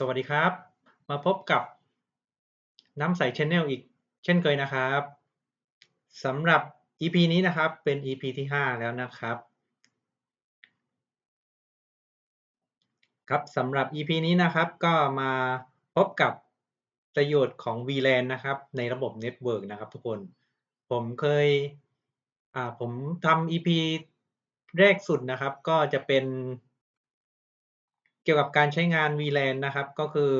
สวัสดีครับ มาพบกับน้ำใส Channel อีกเช่นเคยนะครับสำหรับ EP นี้นะครับเป็น EP ที่ 5 แล้วนะครับ ครับสำหรับ EP นี้นะครับก็มาพบกับประโยชน์ของ VLAN นะครับ ในระบบเน็ตเวิร์กนะครับทุกคน ผมเคยอ่าผมทำ EP แรกสุดนะครับ ก็จะเป็น กี่ยวกับการใช้งาน VLAN นะครับ ก็คือ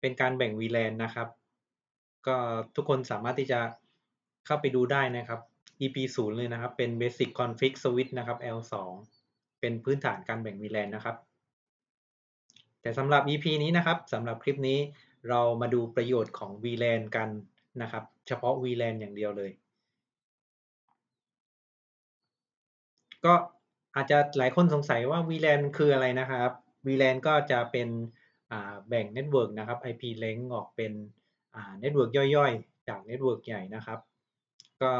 เป็นการแบ่ง VLAN นะครับ ก็ทุกคนสามารถที่จะเข้าไปดูได้นะครับ EP 0เลยนะครับ เป็น Basic Config Switch นะครับ L2 เป็นพื้นฐานการแบ่ง VLAN นะครับ แต่สำหรับ EP นี้นะครับสำหรับคลิปนี้เรามาดูประโยชน์ของ VLAN กันนะครับ เฉพาะ VLAN อย่างเดียวเลย ก็อาจจะหลายคนสงสัยว่า VLAN คืออะไรนะครับ VLAN ก็จะเป็นแบ่งเน็ตเวิร์กนะครับ IP length ออกเป็นเน็ตเวิร์กย่อยๆ จากเน็ตเวิร์กใหญ่นะครับ ก็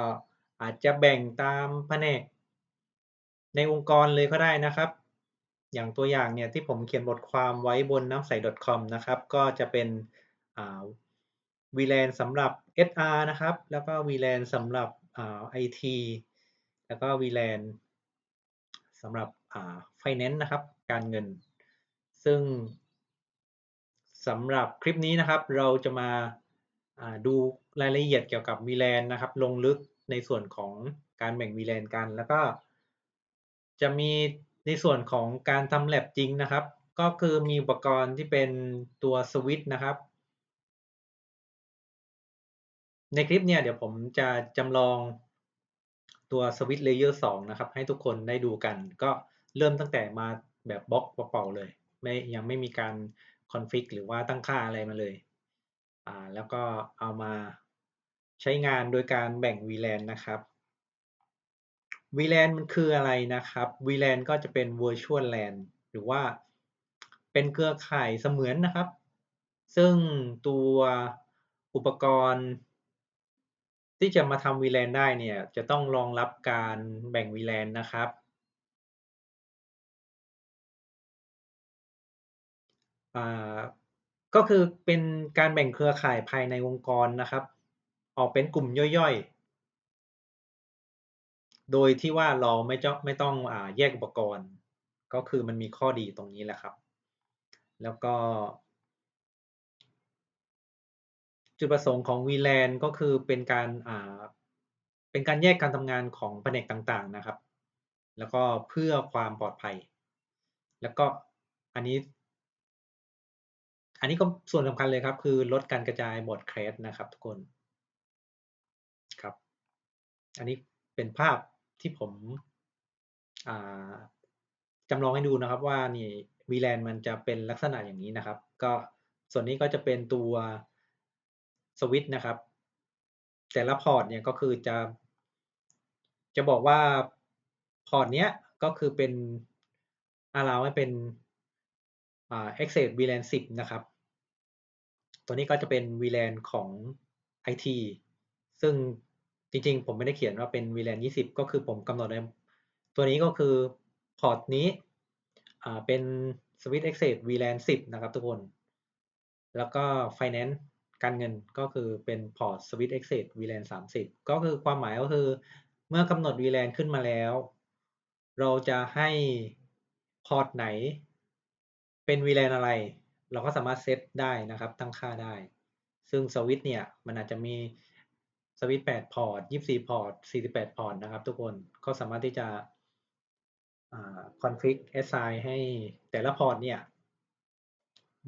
อาจจะแบ่งตามแผนกในองค์กรเลยก็ได้นะครับ อย่างตัวอย่างเนี่ยที่ผมเขียนบทความไว้บนน้ำใส .com นะครับ ก็จะเป็น VLAN สำหรับ SR นะครับ แล้วก็ VLAN สำหรับ IT แล้วก็ VLAN สำหรับ Finance นะครับ การเงิน ซึ่งสำหรับคลิปนี้นะครับ เราจะมาดูรายละเอียดเกี่ยวกับ VLAN นนะครับ ลงลึกในส่วนของการแบ่ง VLAN กัน แล้วก็จะมีในส่วนของการทำ lab จริงนะครับ ก็คือมีอุปกรณ์ที่เป็นตัวสวิตช์นะครับ ในคลิปเนี่ยเดี๋ยวผมจะจำลองตัวสวิตช์เลเยอร์2นะครับ ให้ทุกคนได้ดูกัน ก็เริ่มตั้งแต่มาแบบบล็อกเปล่าๆเลย ไม่ยังไม่มีการคอนฟิกหรือว่าตั้งค่าอะไรมาเลยอ่าแล้วก็เอามาใช้งานโดยการแบ่ง VLAN นะครับ VLAN มันคืออะไรนะครับ VLAN ก็จะเป็น Virtual LAN หรือว่าเป็นเครือข่ายเสมือนนะครับ ซึ่งตัวอุปกรณ์ ที่จะมาทำ VLAN ได้เนี่ยจะต้องรองรับการแบ่ง VLAN นะครับ ก็คือเป็นการแบ่งเครือข่ายภายในองค์กรนะครับ ออกเป็นกลุ่มย่อยๆ โดยที่ว่าเราไม่จะไม่ต้องอแยกอุปกรณ์ ก็คือมันมีข้อดีตรงนี้แหละครับ แล้วก็ จุดประสงค์ของ VLAN ก็คือเป็นการเป็นการแยกการทำงานของแผนกต่างๆนะครับ แล้วก็เพื่อความปลอดภัย แล้วก็อันนี้ อันนี้ก็ส่วนสำคัญเลยครับ คือลดการกระจายบอร์ดแครสนะครับทุกคนครับ อันนี้เป็นภาพที่ผมจำลองให้ดูนะครับว่านี่ VLAN มันจะเป็นลักษณะอย่างนี้นะครับ ก็ส่วนนี้ก็จะเป็นตัวสวิตช์นะครับ แต่ละพอร์ตเนี่ยก็คือจะ จะบอกว่าพอร์ตเนี้ยก็คือเป็น allow ให้เป็น access VLAN 10นะครับ ตัวนี้ก็จะเป็น VLAN ของ IT ซึ่งจริงๆ ผมไม่ได้เขียนว่าเป็น VLAN 20ก็คือผมกำหนดในตัวนี้ก็คือพอร์ตนี้เป็น Switch Access VLAN 10นะครับทุกคน แล้วก็ Finance การเงินก็คือเป็นพอร์ต Switch Access VLAN 30ก็คือความหมายก็คือเมื่อกำหนด VLAN ขึ้นมาแล้ว เราจะให้พอร์ตไหน เป็น VLAN อะไร เราก็สามารถเซตได้นะครับ ตั้งค่าได้ ซึ่งสวิตเนี่ย มันอาจจะมีสวิต8พอร์ต24พอร์ต48พอร์ตนะครับ ทุกคนก็สามารถที่จะคอนฟิก assign ให้แต่ละพอร์ตเนี่ย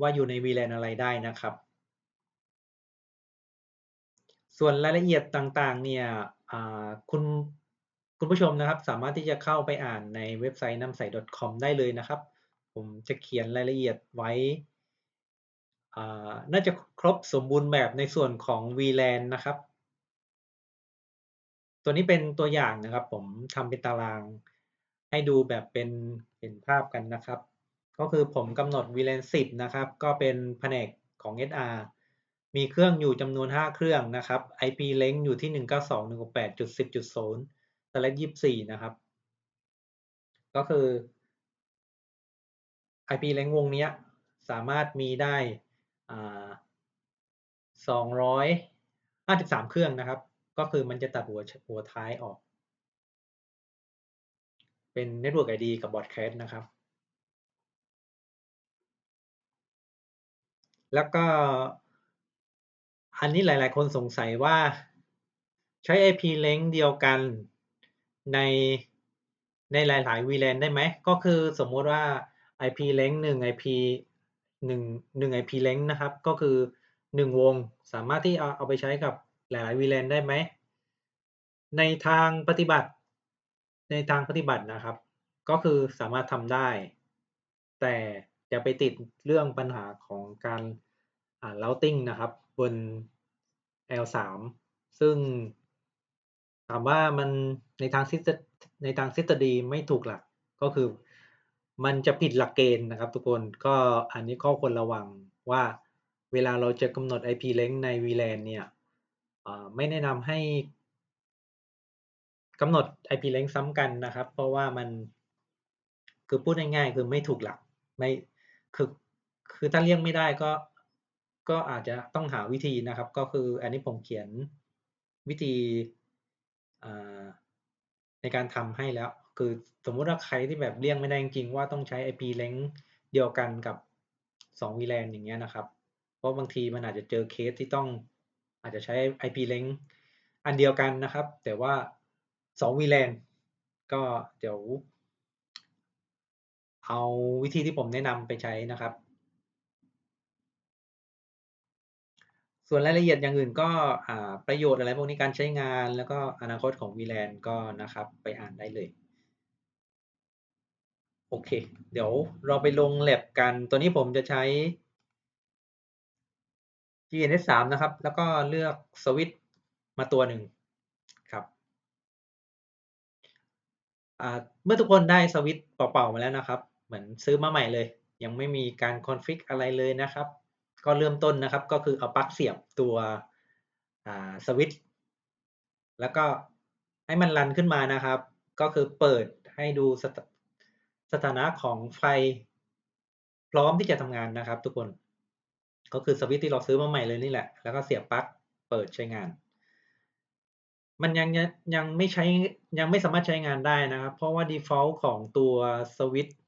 ว่าอยู่ใน VLAN อะไรได้นะครับ ส่วนรายละเอียดต่างๆ เนี่ยคุณคุณผู้ชมนะครับ สามารถที่จะเข้าไปอ่านในเว็บไซต์น้ำใส .com ได้เลยนะครับ ผมจะเขียนรายละเอียดไว้ น่าจะครบสมบูรณ์แบบในส่วนของ VLAN นะครับ ตัวนี้เป็นตัวอย่างนะครับ ผมทำเป็นตารางให้ดูแบบเป็นเห็นภาพกันนะครับ ก็คือผมกำหนด VLAN 10 นะครับ ก็เป็นแผนกของ SR มีเครื่องอยู่จำนวน 5 เครื่องนะครับ IP length อยู่ที่ 192.168.10.0/24 นะครับ ก็คือ IP แรงวงนี้สามารถมีได้สองร้อยห้าสิบสามเครื่องนะครับ ก็คือมันจะตัดหัวหัวท้ายออก เป็น Network ID กับบอ d c a s t นะครับ แล้วก็อันนี้หลาย ๆ คนสงสัยว่าใช้ IP length เดียวกันในในหลาย ๆ VLAN ได้ไหม ก็คือสมมติว่า IP length 1 IP 1 1 IP length นะครับ ก็คือ1วงสามารถที่เอาเอาไปใช้กับหลาย ๆ VLAN ได้ไหม ในทางปฏิบัติ ในทางปฏิบัตินะครับ ก็คือสามารถทำได้ แต่จะไปติดเรื่องปัญหาของการอ่า routing นะครับ บน L3 ซึ่งถามว่ามันในทางทฤษในทางทฤษฎีไม่ถูกหลักก็คือ มันจะผิดหลักเกณฑ์นะครับ ทุกคนก็อันนี้ข้อควรระวังว่าเวลาเราจะกำหนด IP length ใน VLAN เนี่ยไม่แนะนำให้กำหนด IP length ซ้ำกันนะครับ เพราะว่ามันคือพูดง่ายๆคือไม่ถูกหลักไม่คือคือถ้าเลี่ยงไม่ได้ก็ก็อาจจะต้องหาวิธีนะครับ ก็คืออันนี้ผมเขียนวิธีในการทำให้แล้ว คือสมมุติว่าใครที่แบบเลี่ยงไม่ได้จริงๆว่าต้องใช้ IP length เดียวกันกับ2 VLAN อย่างเงี้ยนะครับ เพราะบางทีมันอาจจะเจอเคสที่ต้องอาจจะใช้ IP length อันเดียวกันนะครับ แต่ว่า2 VLAN ก็เดี๋ยว เอาวิธีที่ผมแนะนำไปใช้นะครับ ส่วนรายละเอียดอย่างอื่นก็ประโยชน์อะไรพวกนี้การใช้งานแล้วก็อนาคตของ VLAN ก็นะครับไปอ่านได้เลย โอเค เดี๋ยวเราไปลงแลบกัน ตัวนี้ผมจะใช้ GNS 3นะครับ แล้วก็เลือกสวิตมาตัวหนึ่งครับ เมื่อทุกคนได้สวิตเป่าๆมาแล้วนะครับ เหมือนซื้อมาใหม่เลย ยังไม่มีการคอนฟิกอะไรเลยนะครับ ก็เริ่มต้นนะครับ ก็คือเอาปลั๊กเสียบตัวสวิตช์แล้วก็ให้มันรันขึ้นมานะครับ ก็คือเปิดให้ดู สถานะของไฟพร้อมที่จะทำงานนะครับทุกคน ก็คือสวิตช์ที่เราซื้อมาใหม่เลยนี่แหละ แล้วก็เสียบปลั๊กเปิดใช้งาน มันยังยังไม่ใช้ยังไม่สามารถใช้งานได้นะครับ เพราะว่า default ของตัวสวิตช์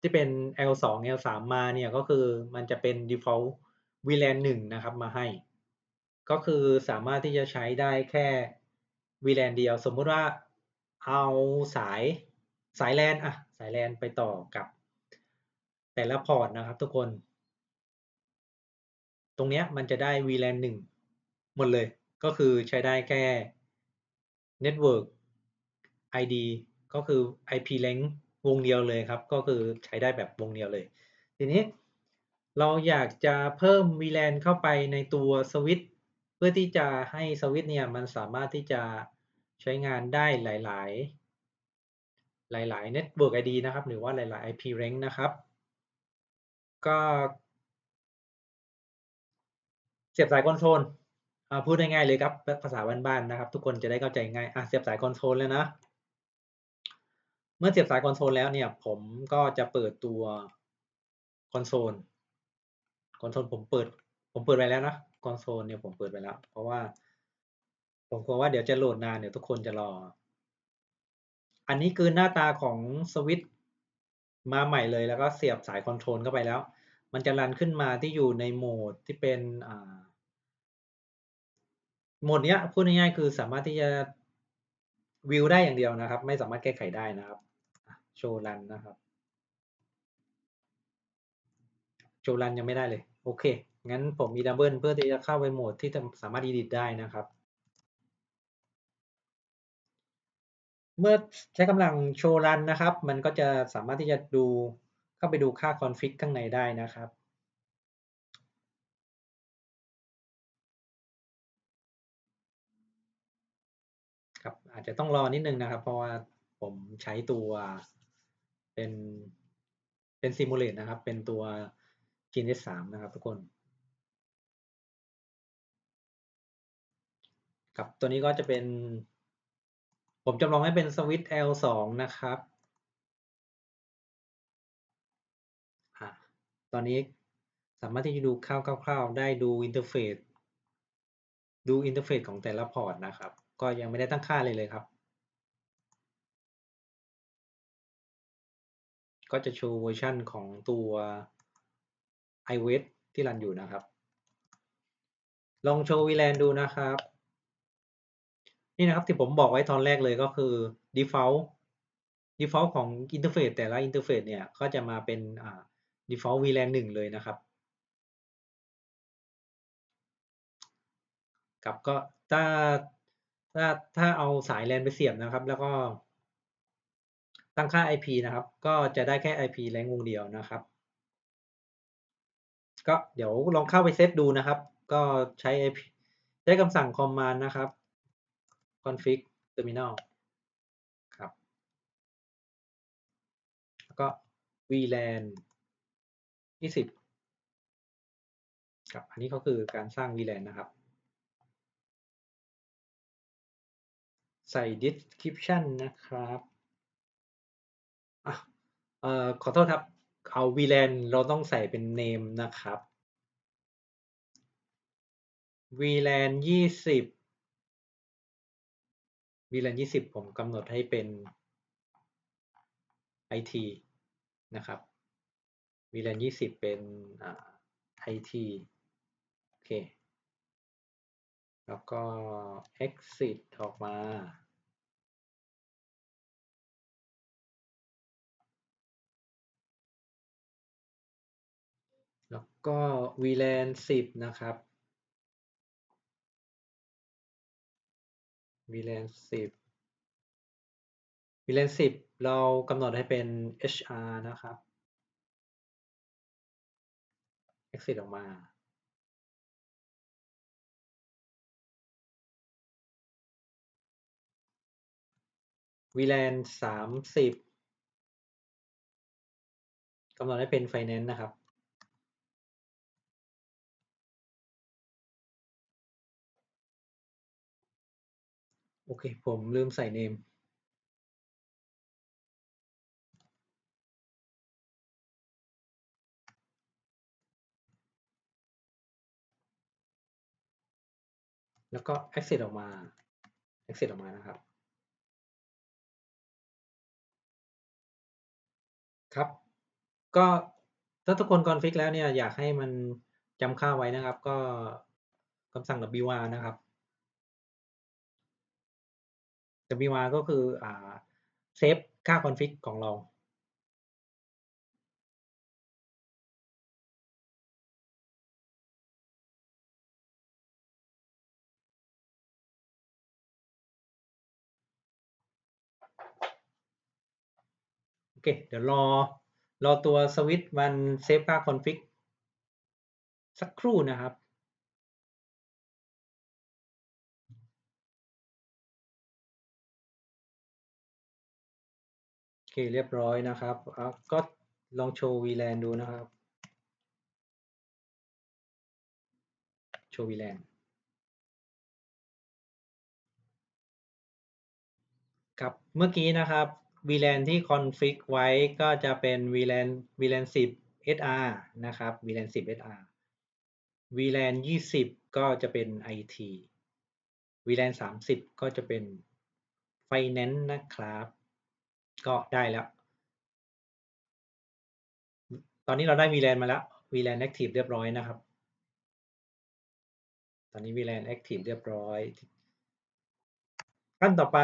ที่เป็น L2 L3 มาเนี่ยก็คือมันจะเป็น default VLAN 1นะครับมาให้ ก็คือสามารถที่จะใช้ได้แค่ VLAN เดียว สมมุติว่าเอาสาย สายแลนอะสายแลนไปต่อกับแต่ละพอร์ตนะครับทุกคน ตรงเนี้ยมันจะได้ VLAN 1 หมดเลย ก็คือใช้ได้แค่ Network ID ก็คือ IP length วงเดียวเลยครับ ก็คือใช้ได้แบบวงเดียวเลย ทีนี้เราอยากจะเพิ่ม VLAN เข้าไปในตัวสวิตเพื่อที่จะให้สวิตเนี่ยมันสามารถที่จะใช้งานได้หลาย ๆ หลาย ๆ Network ID นะครับ หรือว่าหลาย ๆ IP range นะครับ ก็เสียบสายคอนโซลพูดง่ายๆเลยครับภาษาบ้านๆนะครับ ทุกคนจะได้เข้าใจง่ายอะเสียบสายคอนโซลแล้วนะ เมื่อเสียบสายคอนโซลแล้วเนี่ย ผมก็จะเปิดตัวคอนโซลคอนโซลผมเปิด ผมเปิดไว้แล้วนะคอนโซลเนี่ยผมเปิดไว้แล้ว เพราะว่าผมกลัวว่าเดี๋ยวจะโหลดนานเดี๋ยวทุกคนจะรอ อันนี้คือหน้าตาของสวิตช์มาใหม่เลยแล้วก็เสียบสายคอนโทรลเข้าไปแล้ว มันจะรันขึ้นมาที่อยู่ในโหมดที่เป็นโหมดนี้พูดง่ายๆคือสามารถที่จะวิวได้อย่างเดียวนะครับ ไม่สามารถแก้ไขได้นะครับโชว์รันนะครับโชว์รันยังไม่ได้เลย โอเค งั้นผมมีดับเบิลเพื่อที่จะเข้าไปโหมดที่สามารถดีดิตได้นะครับ เมื่อใช้กำลังโชว์รันนะครับ มันก็จะสามารถที่จะดูเข้าไปดูค่าคอนฟิกข้างในได้นะครับ ครับอาจจะต้องรอนิดนึงนะครับ เพราะว่าผมใช้ตัวเป็นเป็นซิมูเลตนะครับ เป็นตัว GNS 3นะครับทุกคนครับตัวนี้ก็จะเป็น ผมจำลองให้เป็นสวิตช์ L2 นะครับ ตอนนี้สามารถที่จะดูคร่าวๆได้ดูอินเทอร์เฟซดูอินเทอร์เฟซของแต่ละพอร์ตนะครับ ก็ยังไม่ได้ตั้งค่าเลยเลยครับ ก็จะโชว์เวอร์ชันของตัว iOS ที่รันอยู่นะครับ ลองโชว์ VLAN ดูนะครับ นี่นะครับที่ผมบอกไว้ตอนแรกเลยก็คือ default default ของอินเทอร์เฟซแต่ละอินเทอร์เฟซเนี่ยก็จะมาเป็น default VLAN 1 เลยนะครับกับก็ถ้าถ้าถ้าเอาสายแลนไปเสียบนะครับ แล้วก็ตั้งค่า IP นะครับ ก็จะได้แค่ IP แรงวงเดียวนะครับ ก็เดี๋ยวลองเข้าไปเซตดูนะครับ ก็ใช้ IP ใช้คำสั่ง command นะครับ config terminal ครับ แล้วก็ VLAN 20 ครับ อันนี้ก็คือการสร้าง VLAN นะครับ ใส่ description นะครับอเอ่อขอโทษครับ เอา VLAN เราต้องใส่เป็น name นะครับ VLAN 20 VLAN 20ผมกำหนดให้เป็น IT นะครับ VLAN 20เป็นอ่า IT โอเค แล้วก็ exit ออกมาแล้วก็ VLAN 10 นะครับ VLAN 10 VLAN 10เรากำหนดให้เป็น HR นะครับ exit ออกมา VLAN 30 กำหนดให้เป็น Finance นะครับ โอเค ผมลืมใส่ name แล้วก็ exit ออกมา exit ออกมานะครับ ครับ ก็ถ้าทุกคนคอนฟิกแล้วเนี่ย อยากให้มันจำค่าไว้นะครับ ก็คำสั่ง wr นะครับ wr ก็คืออ่าเซฟค่าคอนฟิกของเรา โอเค เดี๋ยวรอ รอตัวสวิตช์มันเซฟค่าคอนฟิกสักครู่นะครับ เคเรียบร้อยนะครับก็ลองโชว์ VLAN ดูนะครับ โชว์ VLAN ครับเมื่อกี้นะครับ VLAN ที่คอนฟิกไว้ก็จะเป็น VLAN VLAN 10 SR นะครับ VLAN 10 SR VLAN 20 ก็จะเป็น IT VLAN 30 ก็จะเป็น Finance นะครับ ก็ได้แล้ว ตอนนี้เราได้ VLAN มาแล้ว VLAN Active เรียบร้อยนะครับ ตอนนี้ VLAN Active เรียบร้อย ขั้นต่อไป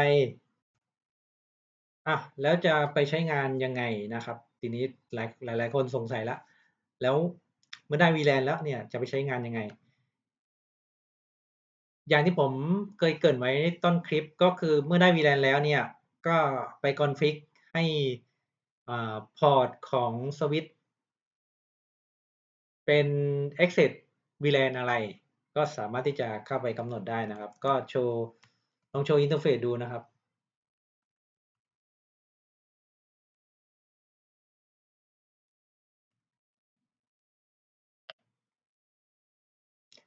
อะแล้วจะไปใช้งานยังไงนะครับ ทีนี้หลายหลายหลายคนสงสัยล้วแล้วเมื่อได้ VLAN แล้วเนี่ยจะไปใช้งานยังไง อย่างที่ผมเคยเกริ่นไว้ต้นคลิปก็คือเมื่อได้ VLAN แล้วเนี่ย ก็ไปคอนฟิกให้พอร์ตของสวิตช์เป็น exit VLAN อะไร ก็สามารถที่จะเข้าไปกำหนดได้นะครับ ก็โชว์ลองโชว์อินเทอร์เฟซดูนะครับ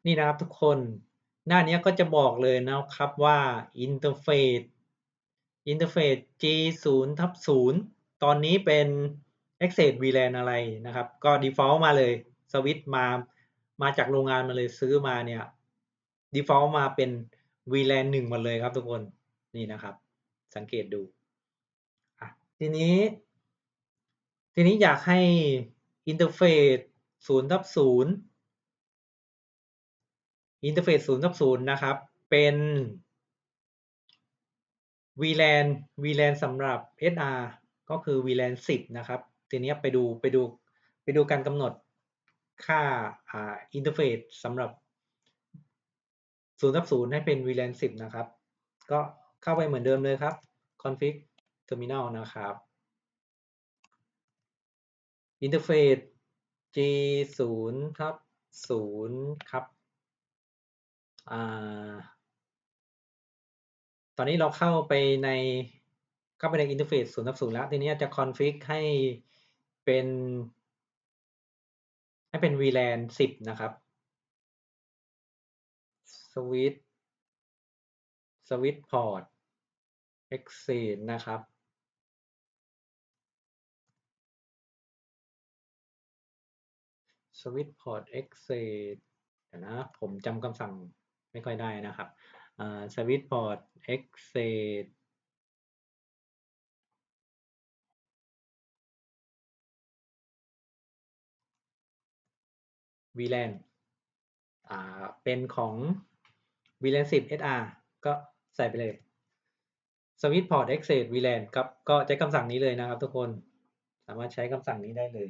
นี่นะครับทุกคนหน้านี้ก็จะบอกเลยนะครับว่าอินเทอร์เฟซ อินเทอร์เฟซ G 0ทับ0ตอนนี้เป็น access VLAN อะไรนะครับ ก็ default มาเลยสวิตช์มามาจากโรงงานมาเลยซื้อมาเนี่ย default มาเป็น VLAN หนึ่งหมดเลยครับทุกคนนี่นะครับ สังเกตดูทีนี้ ทีนี้อยากให้อินเทอร์เฟซศูนย์ทับศูนย์อินเทอร์เฟซศูนย์ทับศูนย์นะครับ เป็น VLAN VLAN สำหรับ SR ก็คือ VLAN 10 นะครับ ทีนี้ไปดูไปดูไปดูการกำหนดค่าอ่าอินเทอร์เฟซสำหรับ0ทับ0ให้เป็น VLAN 10 นะครับ ก็เข้าไปเหมือนเดิมเลยครับ config terminal นะครับอินเทอร์เฟซ G 0ทับ0ครับ อ่า ตอนนี้เราเข้าไปในเข้าไปในอินเทอร์เฟซศูนย์ทับศูนย์แล้ว ทีนี้จะคอนฟิกให้เป็น ให้เป็น VLAN 10นะครับสวิตสวิตพอร์ต Exit นะครับสวิตพอร์ต Exit นะ ผมจำคำสั่งไม่ค่อยได้นะครับ สวิตพอร์ต Exit VLAN อ่าเป็นของ VLAN 10 SR ก็ใส่ไปเลย Switch Port Exit VLAN ครับก็ใช้คำสั่งนี้เลยนะครับทุกคนสามารถใช้คำสั่งนี้ได้เลย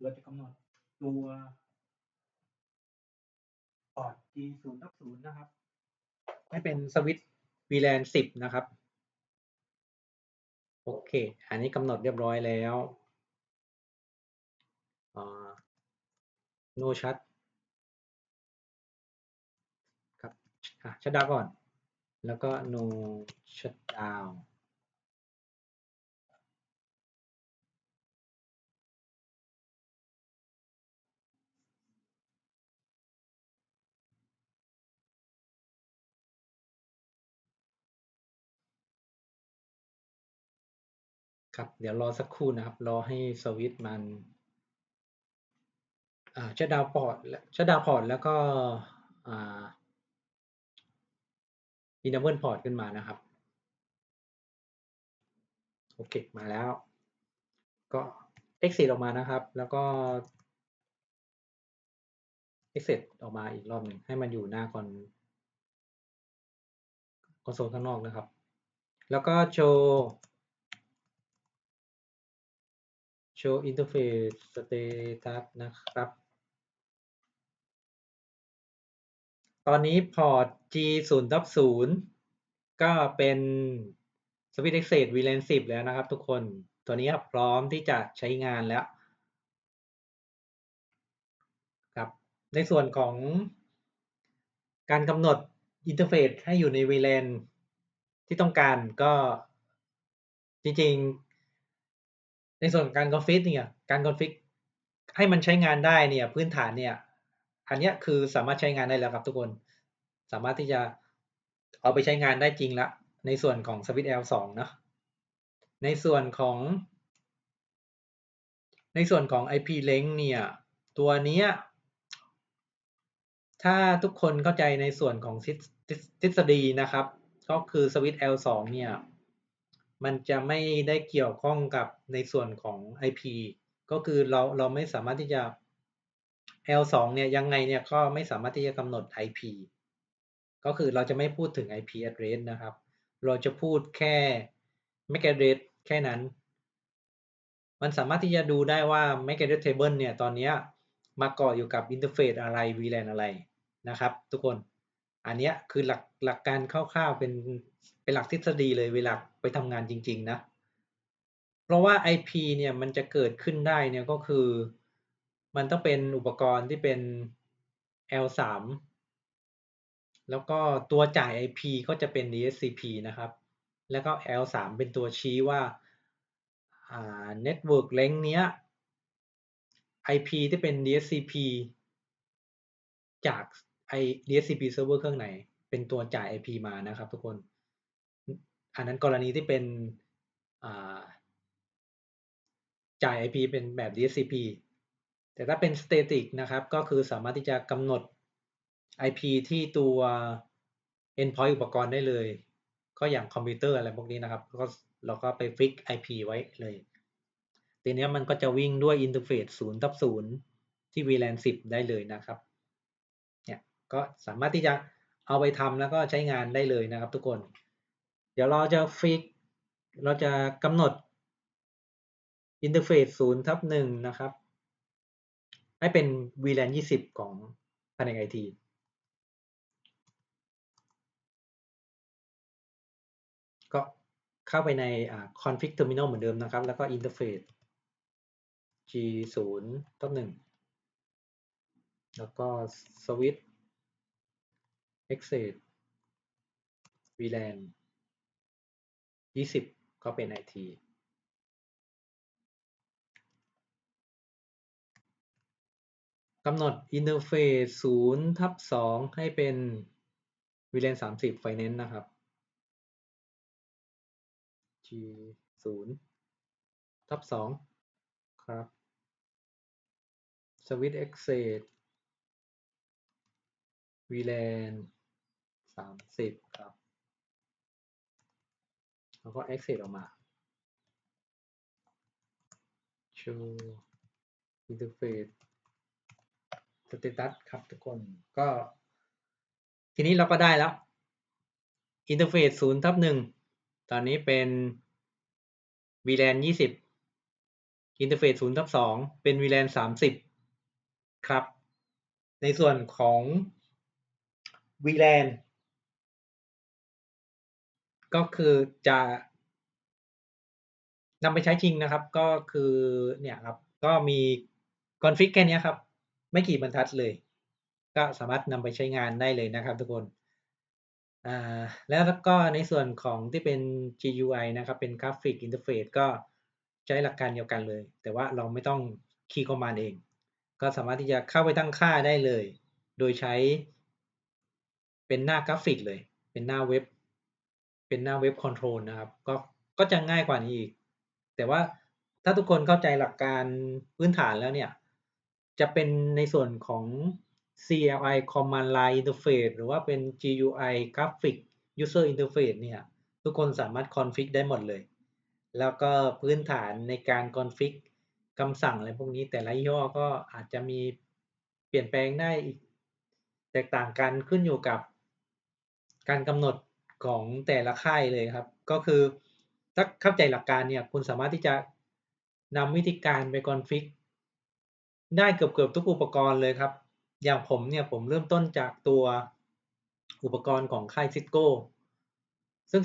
เราจะกำหนดตัว พอร์ต G 0ทับ0นะครับ ให้เป็นสวิตช์ VLAN 10นะครับ โอเค อันนี้กำหนดเรียบร้อยแล้วโนชัดครับชัดดาวก่อน แล้วก็ no shut down ครับ เดี๋ยวรอสักครู่นะครับ รอให้สวิตช์มันอ่าชัดดาวพอร์ตชัดดาวพอร์ตแล้วก็อ่า enable port ขึ้นมานะครับ โอเค มาแล้ว ก็ exit ออกมานะครับ แล้วก็ exit ออกมาอีกรอบหนึ่งให้มันอยู่หน้าคอนคอนโซลข้างนอกนะครับ แล้วก็โชว์ show interface status นะครับ ตอนนี้พอร์ต G 0ทับ0ก็เป็น Switch Exit VLAN 10 แล้วนะครับทุกคน ตัวนี้พร้อมที่จะใช้งานแล้วครับ ในส่วนของการกำหนดอินเทอร์เฟซให้อยู่ใน VLAN ที่ต้องการก็จริงๆ ในส่วนการคอนฟิกเนี่ยการคอนฟิกให้มันใช้งานได้เนี่ยพื้นฐานเนี่ยอันนี้คือสามารถใช้งานได้แล้วครับทุกคน สามารถที่จะเอาไปใช้งานได้จริงละ ในส่วนของ Switch L2 นะในส่วนของ ในส่วนของ IP link เนี่ย ตัวนี้ถ้าทุกคนเข้าใจในส่วนของทฤษฎีนะครับ ก็คือ Switch L2 เนี่ย มันจะไม่ได้เกี่ยวข้องกับในส่วนของ IP ก็คือเราเราไม่สามารถที่จะ L2 เนี่ยยังไงเนี่ยก็ไม่สามารถที่จะกำหนด IP ก็คือเราจะไม่พูดถึง IP address นะครับ เราจะพูดแค่ MAC address แค่นั้น มันสามารถที่จะดูได้ว่า MAC address table เนี่ยตอนนี้มาเกาะอยู่กับอินเทอร์เฟซอะไร VLAN อะไรนะครับ ทุกคน อันนี้คือหลักหลักการคร่าวๆเป็นเป็นหลักทฤษฎีเลยเวลาไปทำงานจริง ๆ นะ เพราะว่า IP เนี่ยมันจะเกิดขึ้นได้เนี่ยก็คือ มันต้องเป็นอุปกรณ์ที่เป็น L3 แล้วก็ตัวจ่าย IP ก็จะเป็น DHCP นะครับ แล้วก็ L3 เป็นตัวชี้ว่า Network Length เนี้ย IP ที่เป็น DHCP จาก ไอ DHCP server เครื่องไหน เป็นตัวจ่าย IP มานะครับทุกคน อันนั้นกรณีที่เป็นจ่าย IP เป็นแบบ DHCP แต่ถ้าเป็น static นะครับ ก็คือสามารถที่จะกำหนด IP ที่ตัว endpoint อุปกรณ์ได้เลย ก็อย่างคอมพิวเตอร์อะไรพวกนี้นะครับ ก็เราก็ไปฟิก IP ไว้เลย ทีนี้มันก็จะวิ่งด้วยอินเทอร์เฟซ0ทับ0ที่ VLAN 10 ได้เลยนะครับ ก็สามารถที่จะเอาไปทำแล้วก็ใช้งานได้เลยนะครับทุกคน เดี๋ยวเราจะฟิก เราจะกำหนดอินเทอร์เฟซ0ทับ1นะครับ ให้เป็น VLAN 20 ของแผนกไอทีก็เข้าไปใน config terminal เหมือนเดิมนะครับ แล้วก็ interface g 0ทับ1แล้วก็ switch เอ็กเซดวีแลนยี่สิบก็เป็นไอทีกำหนดอินเทอร์เฟซศูนย์ทับสองให้เป็นวีเลนสามสิบไฟแนนซ์นะครับ g ศูนย์ทับสองครับสวิตเอ็กเซด วีแลนสามสิบครับ แล้วก็ exit ออกมา show interface status ครับทุกคน ก็ ทีนี้เราก็ได้แล้ว interface ศูนย์ทับหนึ่ง ตอนนี้เป็น VLAN ยี่สิบ interface ศูนย์ทับสอง เป็น VLAN สามสิบครับ ในส่วนของ VLAN ก็คือจะนำไปใช้จริงนะครับ ก็คือเนี่ยครับ ก็มีคอนฟิกแค่นี้ครับ ไม่กี่บรรทัดเลย ก็สามารถนำไปใช้งานได้เลยนะครับทุกคนแล้วก็ในส่วนของที่เป็น GUI นะครับ เป็น Graphic Interface ก็ใช้หลักการเดียวกันเลย แต่ว่าเราไม่ต้องคีย์คอมมานด์เอง ก็สามารถที่จะเข้าไปตั้งค่าได้เลย โดยใช้ เป็นหน้ากราฟิกเลย เป็นหน้าเว็บ เป็นหน้าเว็บคอนโทรลนะครับ ก็ก็จะง่ายกว่านี้อีก แต่ว่าถ้าทุกคนเข้าใจหลักการพื้นฐานแล้วเนี่ย จะเป็นในส่วนของ CLI Command Line Interface หรือว่าเป็น GUI Graphic User Interface เนี่ย ทุกคนสามารถคอนฟิกได้หมดเลย แล้วก็พื้นฐานในการคอนฟิกคำสั่งอะไรพวกนี้แต่ละยี่ห้อก็อาจจะมีเปลี่ยนแปลงได้อีก แตกต่างกันขึ้นอยู่กับ การกำหนดของแต่ละค่ายเลยครับ ก็คือถ้าเข้าใจหลักการเนี่ยคุณสามารถที่จะนำวิธีการไปคอนฟิกได้เกือบๆทุกอุปกรณ์เลยครับ อย่างผมเนี่ยผมเริ่มต้นจากตัวอุปกรณ์ของค่ายซิโก้ซึ่ง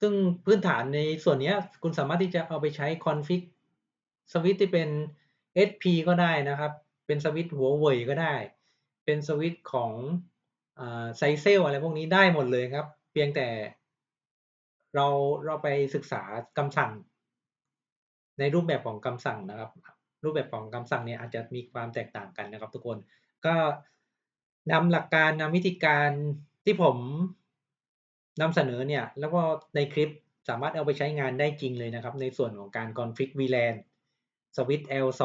ซึ่งพื้นฐานในส่วนนี้คุณสามารถที่จะเอาไปใช้คอนฟิกสวิตที่เป็น SP ก็ได้นะครับ เป็นสวิตหัวเว่ยก็ได้ เป็นสวิตของ ไซเซลอะไรพวกนี้ได้หมดเลยครับ เพียงแต่เราเราไปศึกษาคำสั่ง ในรูปแบบของคำสั่งนะครับ รูปแบบของคำสั่งเนี่ยอาจจะมีความแตกต่างกันนะครับทุกคนก็นำหลักการนำวิธีการที่ผมนำเสนอเนี่ย แล้วก็ในคลิปสามารถเอาไปใช้งานได้จริงเลยนะครับ ในส่วนของการ config VLAN switch L2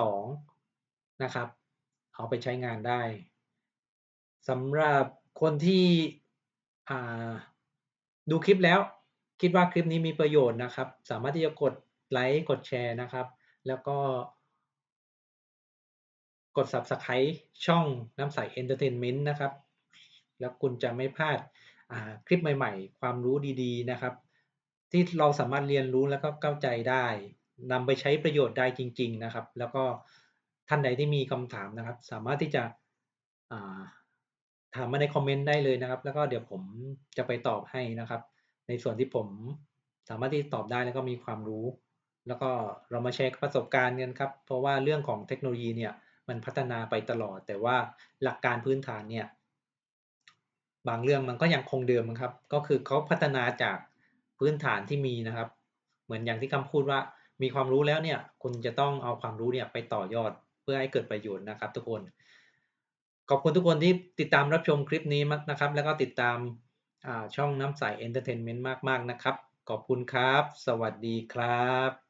นะครับ เอาไปใช้งานได้สำหรับ คนที่ดูคลิปแล้ว คิดว่าคลิปนี้มีประโยชน์นะครับ สามารถที่จะกดไลค์กดแชร์นะครับ แล้วก็ กด Subscribe ช่องน้ำใส Entertainment นะครับ แล้วคุณจะไม่พลาดคลิปใหม่ ๆ ความรู้ดีๆนะครับ ที่เราสามารถเรียนรู้แล้วก็เข้าใจได้นำไปใช้ประโยชน์ได้จริง ๆ นะครับ แล้วก็ท่านใดที่มีคำถามนะครับ สามารถที่จะ ถามมาในคอมเมนต์ได้เลยนะครับ แล้วก็เดี๋ยวผมจะไปตอบให้นะครับ ในส่วนที่ผมสามารถที่ตอบได้แล้วก็มีความรู้ แล้วก็เรามาแชร์ประสบการณ์กันครับ เพราะว่าเรื่องของเทคโนโลยีเนี่ยมันพัฒนาไปตลอด แต่ว่าหลักการพื้นฐานเนี่ยบางเรื่องมันก็ยังคงเดิมครับ ก็คือเขาพัฒนาจากพื้นฐานที่มีนะครับ เหมือนอย่างที่คำพูดว่ามีความรู้แล้วเนี่ยคุณจะต้องเอาความรู้เนี่ยไปต่อยอดเพื่อให้เกิดประโยชน์นะครับ ทุกคน ขอบคุณทุกคนที่ติดตามรับชมคลิปนี้นะครับ แล้วก็ติดตามช่องน้ำใสเอนเตอร์เทนเมนต์มาก ๆ นะครับ ขอบคุณครับ สวัสดีครับ